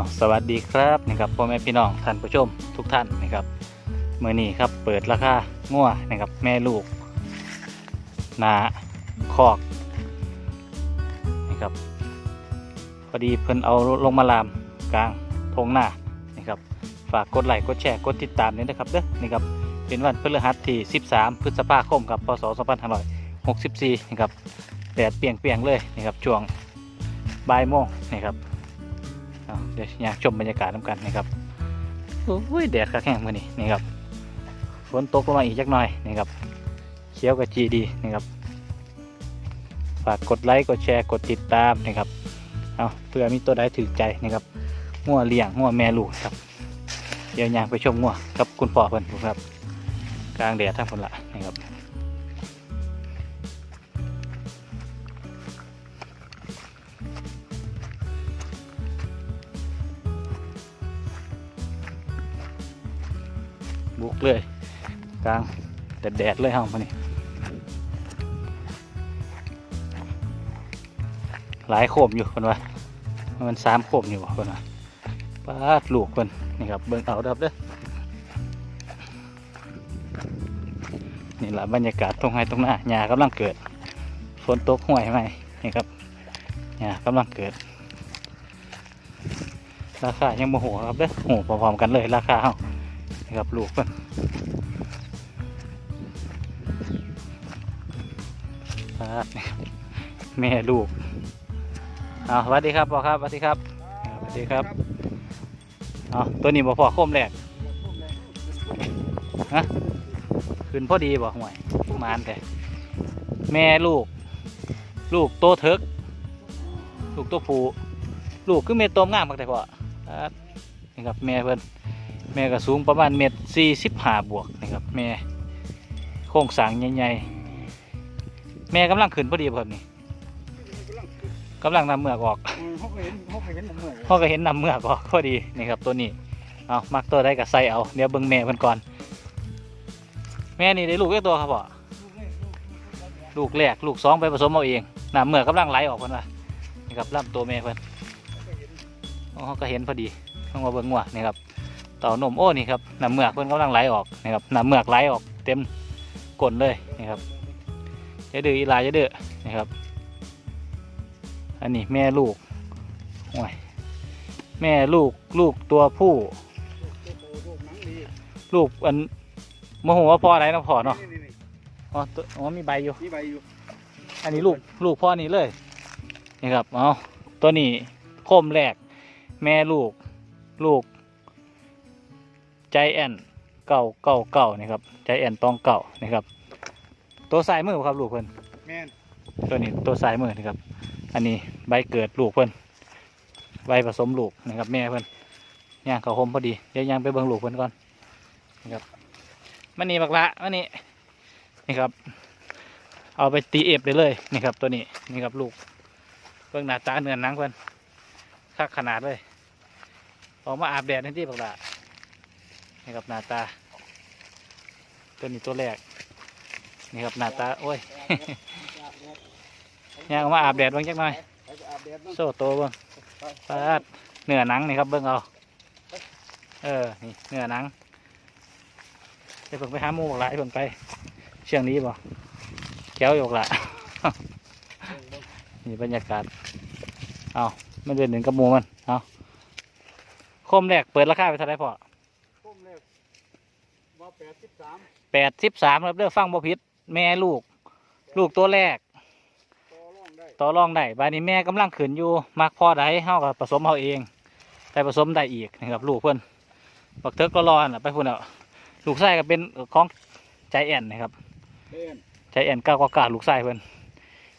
อ้าสวัสดีครับนะครับพ่อแม่พี่น้องท่านผู้ชมทุกท่านนะครับเมื่อนี้ครับเปิดราคางัวนะครับแม่ลูกหนาคอกนะครับพอดีเพิ่นเอาลงมาลามกลางทงหน้านะครับฝากกดไลค์กดแชร์กดติดตามด้วยนะครับเด้อนี่ครับเป็นวันพฤหัสที่ 13 พฤษภาคมครับพศ2564นะครับแดดเปรียงๆเลยนะครับช่วงบ่ายโมงนะครับ เอาเดี๋ยวอยากชมบรรยากาศน้ำกันนะครับโอ้ยแดดคักแห้งมื่อนี้นี่ครับฝนตกลงมาอีกจักหน่อยนี่ครับเขียวกับจีดีนะครับฝากกดไลค์กดแชร์กดติดตามนะครับเอาเพื่อมีตัวใดถือใจนะครับงัวเลี้ยงงัวแม่ลูกครับ เดี๋ยวยางไปชมงัวกับคุณพ่อเพิ่นครับ กลางแดดทั้งคนละนะครับ บุกเลยกลางแดดแดดเลยเฮามานี่หลายโคมอยู่คนว่ามันสามโคมอยู่คนว่าปาดลูกคนนี่ครับเบิ่งเอาดับเด้อนี่แหละบรรยากาศตรงไห้ตรงหน้าหญ้ากำลังเกิดฝนตกห่วยไหมนี่ครับหญ้ากำลังเกิด ราคายังโมโหครับเด้อโหพร้อมๆกันเลยราคาเฮา นี่ครับลูกมันปาดนี่ครับแม่ลูกเอาสวัสดีครับพ่อครับสวัสดีครับสวัสดีครับเอาตัวนี้บ่พอโคมแรกฮะขึ้นพอดีบ่ห่วยมานแต่แม่ลูก ลูกโตเถิกลูกตัวผูลูกคือเม็ดโตมงามมากแต่พ่อนี่ครับแม่เพิ่น แม่ก็สูงประมาณเมตรสี่สิบห้าบวกนะครับแม่โครงสร้างใหญ่ๆแม่กำลังขึ้นพอดีครับนี่กำลังนำเมือกออกเขาก็เห็นเขาก็เห็นผมเหมือนพ่อก็เห็นนำเมือกออกพอดีนี่ครับตัวนี้เอามักตัวได้กับใส่เอาเดี๋ยวเบิ่งแม่เพิ่นก่อน แม่นี่ได้ลูกแค่ตัวครับพ่อลูกแรกลูกสองไปผสมเอาเองนำเมือกกำลังไหลออกเพิ่นว่านี่ครับลำตัวแม่เพิ่นอ๋อเขาก็เห็นพอดีต้องมาเบิ่งว่านี่ครับ เต่านมโอ้นี่ครับน้ำเมือกเพิ่นกำลังไหลออกนะครับน้ำเมือกไหลออกเต็มก้นเลยนี่ครับจะดื้ออีลายจะดื้อนี่ครับ อันนี้แม่ลูกโอ้ยแม่ลูกลูกตัวผู้ลูกหนังดีลูกอันมโหว่าพ่ออะไรนะพ่อเนาะอ๋อตัวอ๋อมีใบอยู่ มีใบอยู่ อันนี้ลูกลูกพ่อนี่เลยนี่ครับเอาตัวนี้โคมแรก แม่ลูก ลูก ใจแอนเก่าเก่าเก่านี่ครับใจแอนตองเก่านี่ครับ ตัวสายมือบ่ครับลูกเพิ่นแม่นตัวนี้ตัวสายมือนี่ครับ อันนี้ใบเกิดลูกเพิ่นใบผสมลูกนะครับ แม่เพิ่นย่างเขาคมพอดีเดี๋ยวย่างไปเบิ่งลูกเพิ่นก่อนนะครับมันนี่บักละมันนี่นี่ครับ เอาไปตีเอฟได้เลยนี่ครับ ตัวนี้นี่ครับลูกเบิ่งหน้าตาเนื้อหนังเพิ่นคักขนาดเลยออกมาอาบแดดทันทีบักละ นี่ครับหน้าตา ตัวนี้ตัวแรก นี่ครับหน้าตา โอ้ย ย่างออกมาอาบแดดบิ่งจักหน่อย โซ่โตบิ่งปาดเนื้อหนังนี่ครับเบิ่งเอา เออ นี่เนื้อหนังไปเพิ่งไปหาหมูบักหลายเพิ่งไป เชียงนี้บ่แก้วอยู่บักละนี่บรรยากาศ เอาไมันเดินหนึ่งกับหมูมัน เอาโคมแรกเปิดราคาไปเท่าไรพอ ว่าแปดสิบสามแปดสิบสามครับเด้อฟังบ่ผิดแม่ลูก ลูกตัวแรก ต่อร่องได้ต่อรองได้บานนี้แม่กำลังขืนอยู่มักพอได้เฮากับผสมเฮาเองแต่ผสมได้อีกนะครับลูกเพื่อนบักเทิกก็รอน่ะไปพุ่นเอาลูกไส้ก็เป็นของใจแอนนะครับ เล่นใจแอนก้าวกาลูกไส้เพื่อน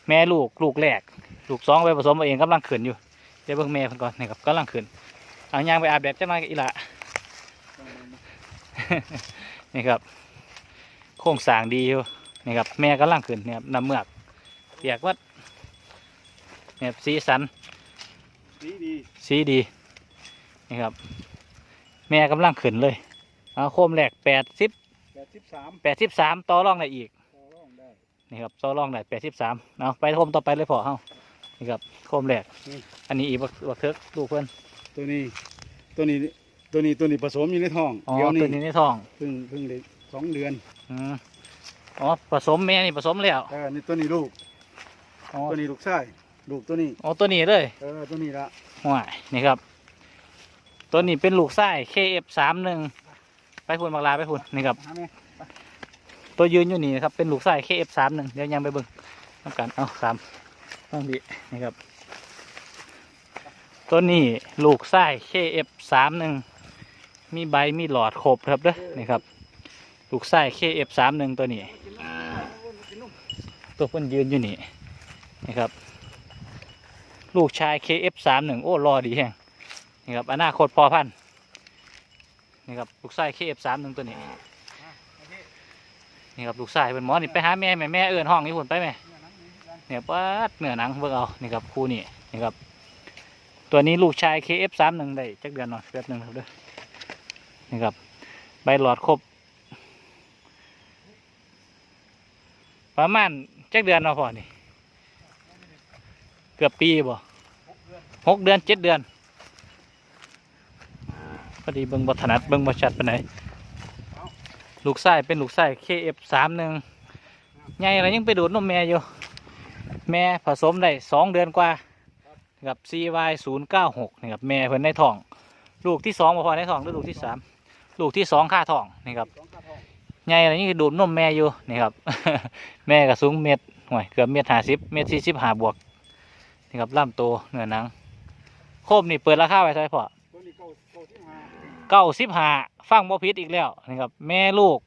แม่ลูกลูกแรก ลูกสองไปผสมเอาเองกำลังขืนอยู่เดี๋ยวเบิ่งแม่เพิ่นก่อนนะครับกำลังขืนเอายางไปอาบแดดจังหน่อยอีหละ นี่ครับ โครงสร้างดีอยู่นี่ครับแม่กำลังขึ้นนี่ครับน้ำเมือกเปียกวัดนี่ครับสีสันดีดีสีดีนี่ครับ แม่กำลังขึ้นเลยเอาโคมแรกแปดสิบแปดสิบสามแปดสิบสามต่อรองได้อีกต่อร่องได้นี่ครับต่อรองได้แปดสิบสามเอาไปโคมต่อไปเลยพอเฮานี่ครับโคมแรกอันนี้อีกบักบักเทิกลูกเพื่อนตัวนี้ตัวนี้ ตัวนี้ตัวนี้ผสมอยู่ในท้องอ๋อเดี๋ยวตัวนี้นี้ในท้องเพิ่งเพิ่งได้สองเดือนอืมอ๋อผสมแม่นี่ผสมแล้วเออนี่ตัวนี้ลูกอ๋อตัวนี้ลูกชายลูกตัวนี้อ๋อตัวนี้เลยเออตัวนี้ละห่วยนี่ครับ ตัวนี้เป็นลูกไส้ KF สามหนึ่งไปพุ่นบักลาไปพุ่นนี่ครับหาแม่ตัวยืนอยู่นี่นะครับเป็นลูกไส้ KF สามหนึ่งเดี๋ยวยังไปเบิ่งน้ำกันเอาสามต้องดีนี่ครับ ตัวนี้ลูกไส้ KF สามหนึ่ง มีใบมีหลอดครบครับเด้อนี่ครับลูกไส้ KF สามหนึ่งตัวนี้ตัวเพิ่นยืนอยู่นี่นี่ครับ ลูกชาย KF สามหนึ่งโอ้รอดีแฮงนี่ครับอนาคตพอพันนี่ครับลูกไส้ KF สามหนึ่งตัวนี้นี่ครับลูกชายเป็นหมอนี่ไปหาแม่แม่แม่เอื้อนห้องนี่พุ่นไปแม่เนี่ยปัดเหนือหนังเบิ่งเอานี่ครับคู่นี่นี่ครับ ตัวนี้ลูกชาย KF สามหนึ่งได้จักเดือนหน่อยแป๊บหนึ่งครับเด้อ นี่ครับ ใบหลอดครบ ประมาณจักเดือนเนาะพ่อนี่ เกือบปีบ่หกเดือนเจ็ดเดือนพอดีเบิ่งบัถนัดเบิ่งบัชัดไปไหนลูกไส้เป็นลูกไส้ KF สามหนึ่งใหญ่อะไรยังไปดูดนมแม่อยู่ แม่ผสมได้สองเดือนกว่ากับ CY ศูนย์เก้าหกนี่ครับแม่เพิ่นในท้อง ลูกที่สองพอในท้องหรือลูกที่สาม ลูกที่สองค่าท้องนี่ครับสองกระทองใหญ่อะไรนี่คือดูดนมแม่อยู่นี่ครับ แม่ก็สูงเมตรห่วยเกือบเมตรห้าสิบเมตรสี่สิบห้าบวกนี่ครับล่ำโตเนื้อหนังโคมนี่เปิดราคาไว้เท่าไหร่พ่อตัวนี้เก้าเก้าที่ห้าเก้าสิบห้าฟังบ่ผิดอีกแล้วนี่ครับแม่ลูก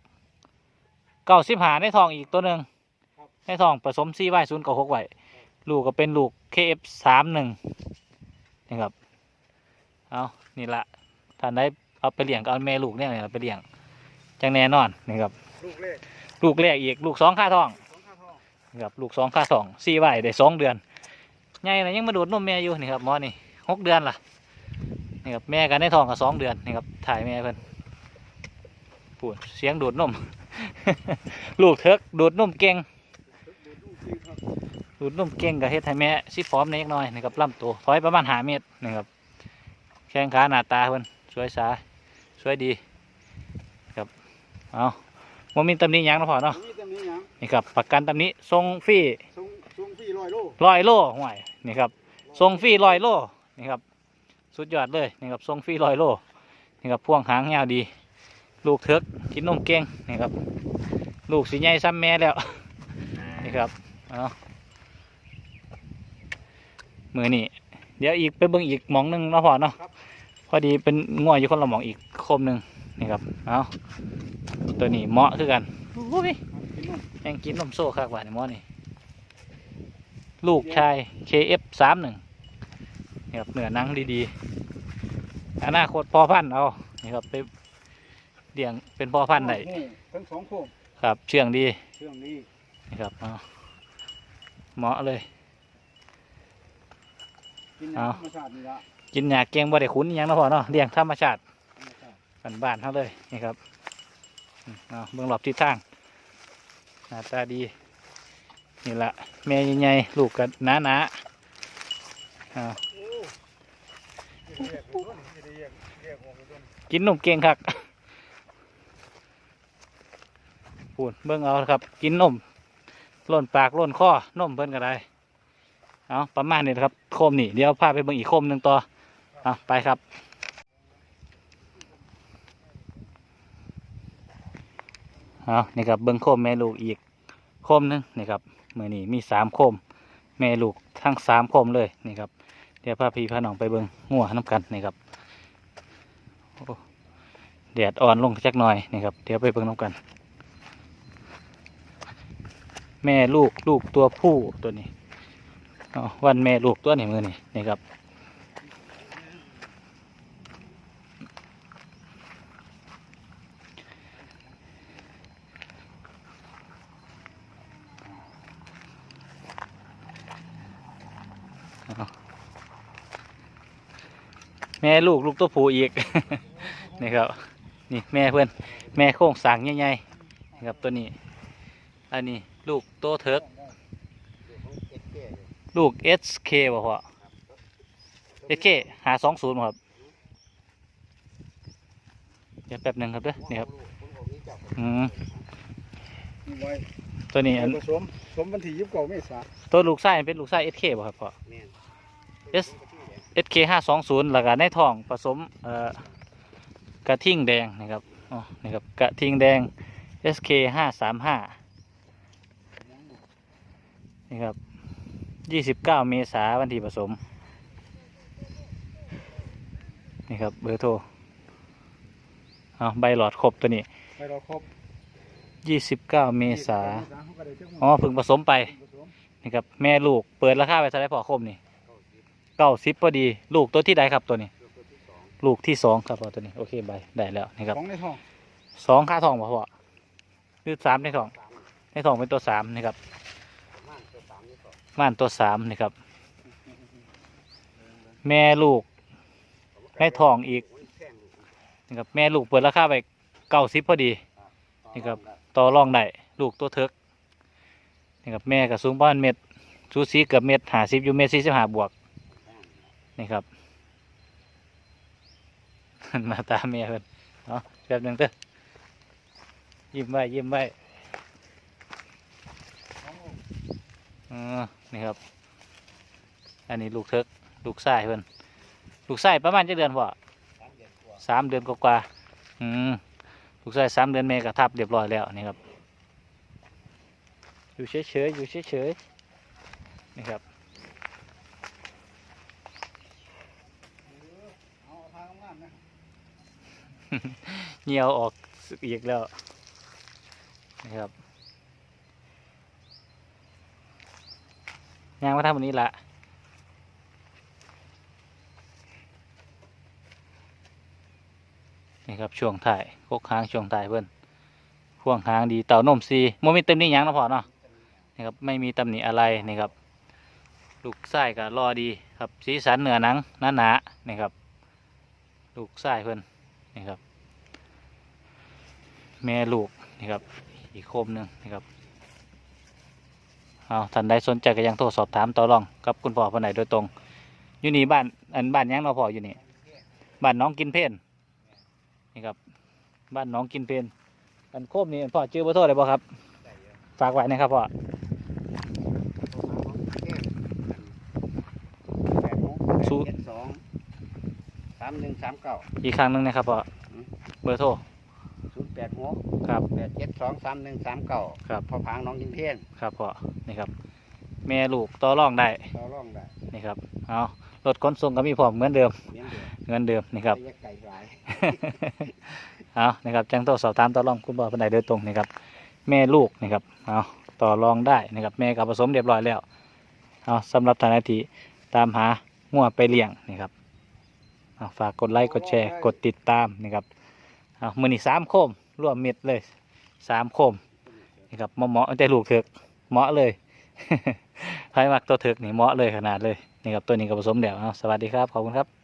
เก้าสิบห้าในท้องอีกตัวหนึ่งในท้องผสมซีไว้ศูนย์กับหกไว้ลูกก็เป็นลูก KF สามหนึ่งนี่ครับเอานี่ละท่านได้ เอาไปเลี้ยงก็เอาแม่ลูกเนี่ยนี่ล่ะไปเลี้ยงจังแน่นอนนี่ครับ ลูกเลขลูกแรกอีกลูกสองค่าท้องสองกระทองนี่ครับลูกสองค่าสองสี่ไว้ได้สองเดือนใหญ่นะยังมาดูดนมแม่อยู่นี่ครับหมอนี่หกเดือนล่ะนี่ครับแม่กันในท้องกับสองเดือนนี่ครับถ่ายแม่เพิ่นปวดเสียงดูดนม ลูกเถิกดูดนมเก่งลูกจริงครับดูดนมเก่งกับเฮ็ดให้แม่สิพร้อมในเล็กน้อยนี่ครับลำตัวถอยประมาณหาเมตรนี่ครับแข้งขาหน้าตาเพิ่นสวยสา สวยดีครับเอาโมมีตำหนิหยังเนาะพ่อเนาะนี่จะมีหยังนี่ครับประกันตำหนิทรงฟรีส่งส่งฟรีร้อยโลร้อยโลห่วยนี่ครับทรงฟรีร้อยโลนี่ครับสุดยอดเลยนี่ครับทรงฟรีร้อยโลนี่ครับพ่วงหางยาวดี ลูกเถิกกินนมเก่งนี่ครับ ลูกสีใหญ่ซ้ำแม่แล้วนี่ครับเอามือนี่เดี๋ยวอีกไปเบิ่งอีกหมองหนึงเนาะพ่อเนาะพอดีเป็นง่วอยู่คนละหมองอีกโคมหนึ่งนี่ครับเอาตัวนี้เหมาะคือกันโอ้ยกินนมยังกินนมโซ่คักว่านี่หมอนี่ลูกชาย KF สามหนึ่งนี่ครับเนื้อหนังดีๆอนาคตพอพันธุ์เอานี่ครับไปเลี้ยงเป็นพอพันธุ์ได้ทั้งสองโคมครับเชื่องดีเครื่องนี้นี่ครับเอาเหมาะเลยกินเอาธรรมชาตินี่ละกินหยาเกงบ่ได้ขุนอิหยังเนาะพ่อเนาะเลี้ยงธรรมชาติธรรมชาติ บ้านบ้านเขาเลยนี่ครับเอาเบื้องหลบทิศทางหน้าตาดีนี่ละแม่ใหญ่ๆลูกกันหนาหนาเอาโอ้เรียกต้นเรียกเรียกหัวต้นกินนมเก่งครับพูดเบิ่งเอาครับ กินนมล่นปากล่นคอนมเพิ่นก็ได้เอาประมาณนี้นะครับโคมนี่เดี๋ยวพาไปเบิ่งอีกโคมหนึ่งต่อเอาไปครับ เอานี่ครับเบิ่งโคมแม่ลูกอีกโคมหนึงนี่ครับมือนี้มีสามโคม แม่ลูกทั้งสามโคมเลยนี่ครับเดี๋ยวพาพี่พาน้องไปเบิ่งงัวน้ำกันนี่ครับโอ้แดดอ่อนลงจักหน่อยนี่ครับเดี๋ยวไปเบิ่งน้ำกัน แม่ลูกลูกตัวผู้ตัวนี้วันแม่ลูกตัวนี้มือนี่นี่ครับ แม่ลูกลูกตัวผู้อีก นี่ครับ นี่แม่เพื่อนแม่โค้งสางใหญ่ๆนะครับตัวนี้ อันนี้ลูกตัวเทิร์กลูก SK บ่พอ SK หาสองศูนย์ครับเดี๋ยวแป๊บหนึ่งครับเด้อนี่ครับ อืม ตัวนี้อันผสมสมวันที่ยี่สิบเก้าเมษาตัวลูกไส้เป็นลูกไส้ SK บ่ครับพ่อ แม่น S SK ห้าสองศูนย์แล้วก็ในท้องผสมเอ่อกระทิ่งแดงนะครับอ๋อนี่ครับกระทิ่งแดง SK ห้าสามห้านี่ครับยี่สิบเก้าเมษาวันที่ผสม นี่ครับเบอร์โทรเอาใบหลอดครบตัวนี้ ไปเราครบ ยี่สิบเก้าเมษาเขก็ได้จักหม้อ๋อเพิ่งผสมไปผสมนี่ครับแม่ลูกเปิดราคาไปเท่าไหรพอคมนี่เก้าสิบพอดี ลูกตัวที่ใดครับตัวนี้ ลูกที่สองครับพ่อตัวนี้โอเคใบได้แล้วนี่ครับของในท้องสองค่าทองบ่พ่อหรือสามในทอง ในทองเป็นตัวสามนี่ครับม่านตัวสามนี่ครับ แม่ลูกในทองอีกนี่ครับแม่ลูกเปิดราคาไปเก้าสิบพอดีนี่ครับ ต่อรองได้ลูกตัวเทิกนี่ครับแม่กับสูงประมาณเม็ดสูสีเกือบเม็ดหาสิบอยู่เม็ดสี่สิบห้าบวกนี่ครับหน้าตาแม่เพิ่นเนาะแป๊บหนึงเด้อยิ้มไว้ยิ้มไว้อ่านี่ครับ อันนี้ลูกเทิกลูกไส้เพิ่นลูกไส้ประมาณจะเดือนพ่อสามเดือนกว่าอืม ลูกชายสามเดือนเมกระทับเรียบร้อยแล้วนี่ครับ อยู่เฉยๆอยู่เฉยๆนี่ครับเหี่ยวออกอีกแล้วนี่ครับยางมาทำวันนี้ละ นี่ครับช่วงถ่ายโคกค้างช่วงถ่ายเพื่อนพ่วงหางดีเต่านมซีโมมีเต็มนี่ยังนะพอเนาะนี่ครับไม่มีตำหนิอะไรนี่ครับลูกไส้ก็รอดีครับสีสันเหนือหนังหนาหนานี่ครับลูกไส้เพื่อนนี่ครับ แม่ลูกนี่ครับอีกโคมหนึ่งนี่ครับเอาท่านใดสนใจก็ยังโทรสอบถามต่อรองกับคุณพ่อคนไหนโดยตรง อยู่นี่บ้านอันบ้านยังเราพ่ออยู่นี่บ้านน้องกินเพน นี่ครับ บ้านน้องกินเพนอันโคมนี่พ่อชื่อเบอร์โทรอะไรบ่ครับ ฝากไว้นะครับพ่อสู้เจ็ดสองสามหนึ่งสามเก้าอีกครั้งหนึ่งนะครับพ่ออืมเบอร์โทรศูนย์แปดหกครับแปดเจ็ดสองสามหนึ่งสามเก้าครับพอพางน้องยิงเพี้ยนครับพ่อนี่ครับ แม่ลูกต่อรองได้ต่อร่องได้นี่ครับเอารถขนส่งก็มีพร้อมเหมือนเดิมเลี้ยงเดือด เงินเดิมนี่ครับระยะไก่หลาย เอานะครับแจ้งโทรสอบถามต่อรองคุณพ่อคนใดโดยตรงนะครับ แม่ลูกนะครับเอาต่อรองได้นะครับ แม่กับผสมเรียบร้อยแล้วเอาสำหรับทางนาทีตามหางัวไปเลี้ยงนี่ครับเอาฝากกดไลค์กดแชร์กดติดตามนี่ครับเอามือนี่สามโคมรวมเม็ดเลยสามโคมนี่ครับเหมาะเหมาะแต่ลูกเถกเหมาะเลยใครมักตัวเถกนี่เหมาะเลยขนาดเลยนี่ครับตัวนี้กับผสมแล้วเอาสวัสดีครับขอบคุณครับ